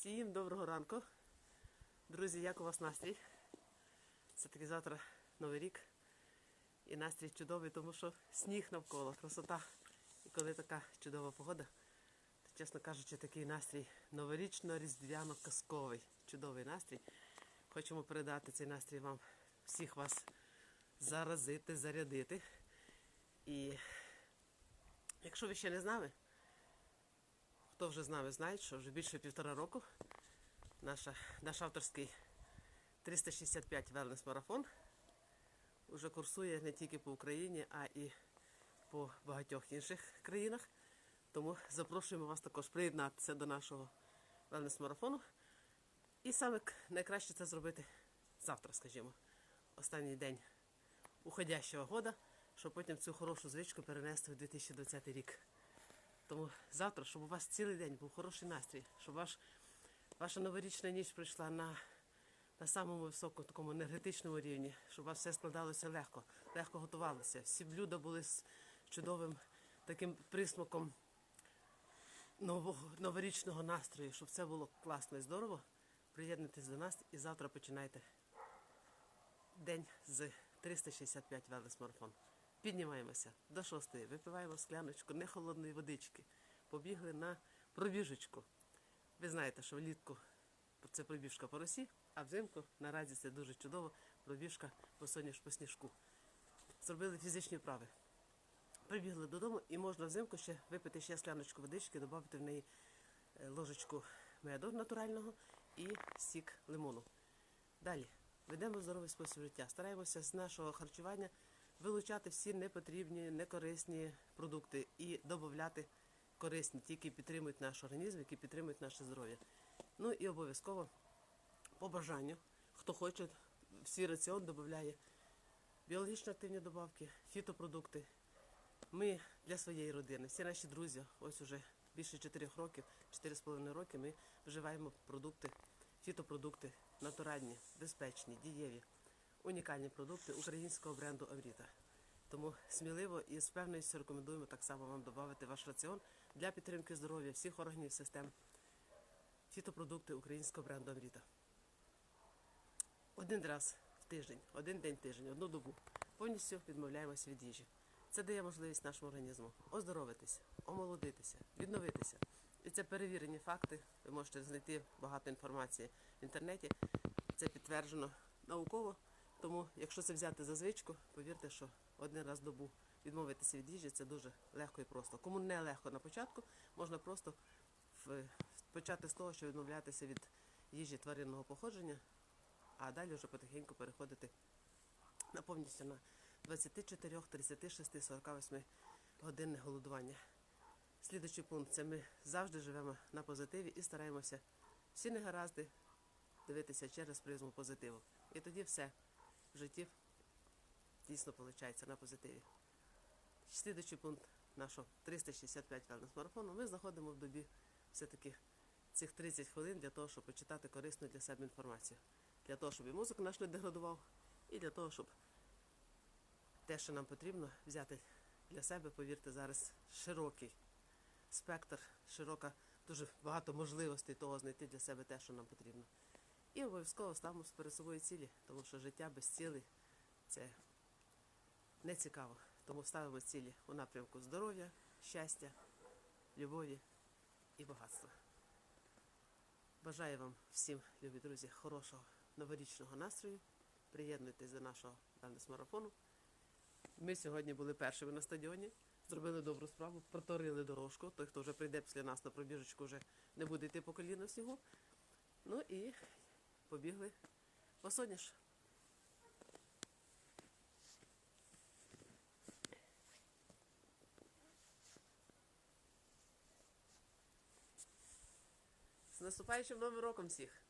Всім доброго ранку. Друзі, як у вас настрій? Це таки завтра Новий рік. І настрій чудовий, тому що сніг навколо, красота. І коли така чудова погода, то, чесно кажучи, такий настрій новорічно-різдвяно-казковий. Чудовий настрій. Хочемо передати цей настрій вам, всіх вас заразити, зарядити. І якщо ви ще не знали, Хто вже з нами знає, що вже більше півтора року наша, наш авторський 365 Wellness марафон вже курсує не тільки по Україні, а і по багатьох інших країнах. Тому запрошуємо вас також приєднатися до нашого wellness марафону. І саме найкраще це зробити завтра, скажімо, останній день уходящого года, щоб потім цю хорошу звичку перенести в 2020 рік. Тому завтра, щоб у вас цілий день був хороший настрій, щоб ваш, ваша новорічна ніч прийшла на, на самому високому такому енергетичному рівні, щоб у вас все складалося легко, легко готувалося. Всі блюда були з чудовим таким присмаком нового, новорічного настрою, щоб це було класно і здорово. Приєднуйтесь до нас і завтра починайте день з 365 Wellness марафон. Піднімаємося до шостої, випиваємо скляночку нехолодної водички. Побігли на пробіжечку. Ви знаєте, що влітку це пробіжка по росі, а взимку наразі це дуже чудово пробіжка по соняш по сніжку. Зробили фізичні вправи. Прибігли додому і можна взимку ще випити ще скляночку водички, додати в неї е, ложечку меду натурального і сік лимону. Далі ведемо здоровий спосіб життя. Стараємося з нашого харчування вилучати всі непотрібні, некорисні продукти і додати корисні, ті, які підтримують наш організм, які підтримують наше здоров'я. Ну і обов'язково по бажанню, хто хоче, всі раціон додає біологічно активні добавки, фітопродукти. Ми для своєї родини, всі наші друзі, ось уже більше 4 років, 4,5 роки ми вживаємо продукти, фітопродукти, натуральні, безпечні, дієві, унікальні продукти українського бренду Авріта. Тому сміливо і з певністю рекомендуємо так само вам додати ваш раціон для підтримки здоров'я всіх органів систем. Фітопродукти українського бренду Авріта. Один раз в тиждень, один день в тиждень, одну добу. Повністю відмовляємося від їжі. Це дає можливість нашому організму оздоровитися, омолодитися, відновитися. І це перевірені факти. Ви можете знайти багато інформації в інтернеті. Це підтверджено науково. Тому, якщо це взяти за звичку, повірте, що один раз в добу відмовитися від їжі це дуже легко і просто. Кому не легко на початку, можна просто почати з того, що відмовлятися від їжі тваринного походження, а далі вже потихеньку переходити на повністю на 24, 36, 48 годинне голодування. Слідуючий пункт це ми завжди живемо на позитиві і стараємося всі негаразди дивитися через призму позитиву. І тоді все в житті дійсно виходить на позитиві. Слідуючий пункт нашого 365 wellness марафону ми знаходимо в добі все-таки цих 30 хвилин для того, щоб почитати корисну для себе інформацію. Для того, щоб і мозок наш не деградував, і для того, щоб те, що нам потрібно, взяти для себе, повірте, зараз широкий спектр, широка, дуже багато можливостей того знайти для себе те, що нам потрібно. І обов'язково ставимо перед собою цілі, тому що життя без цілей це не цікаво. Тому ставимо цілі у напрямку здоров'я, щастя, любові і багатства. Бажаю вам всім, любі друзі, хорошого новорічного настрою. Приєднуйтесь до нашого марафону. Ми сьогодні були першими на стадіоні, зробили добру справу, проторили дорожку. Той, хто вже прийде після нас на пробіжечку, вже не буде йти по коліна в снігу. Ну і побігли по соняш. З наступаючим новим роком всіх!